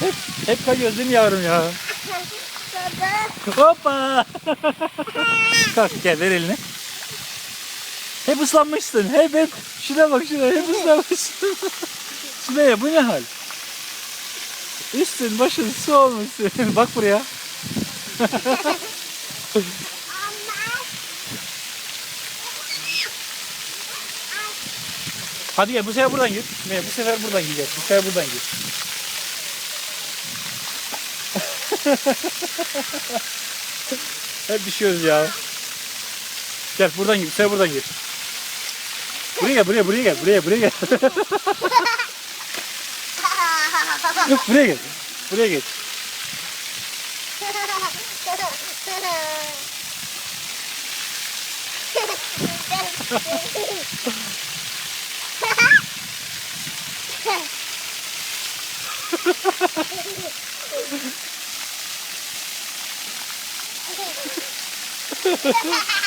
hep, hep kayıyoruz yavrum ya? Hoppa. Kalk gel ver elini. Hep ıslanmışsın. Hep hep. Şuna bak şuna. Hep ıslanmışsın. Sümeyye bu ne hal? Üstün başın su olmuş. Bak buraya. Hadi gel bu sefer buradan gir. Ne, bu sefer buradan gir. Bu sefer buradan gir. Hep düşüyoruz ya. Gel buradan gir. Bu sefer buradan gir. Buraya gel, buraya, buraya gel, buraya, buraya gel. Yok buraya gel. Buraya gel. Ha ha ha.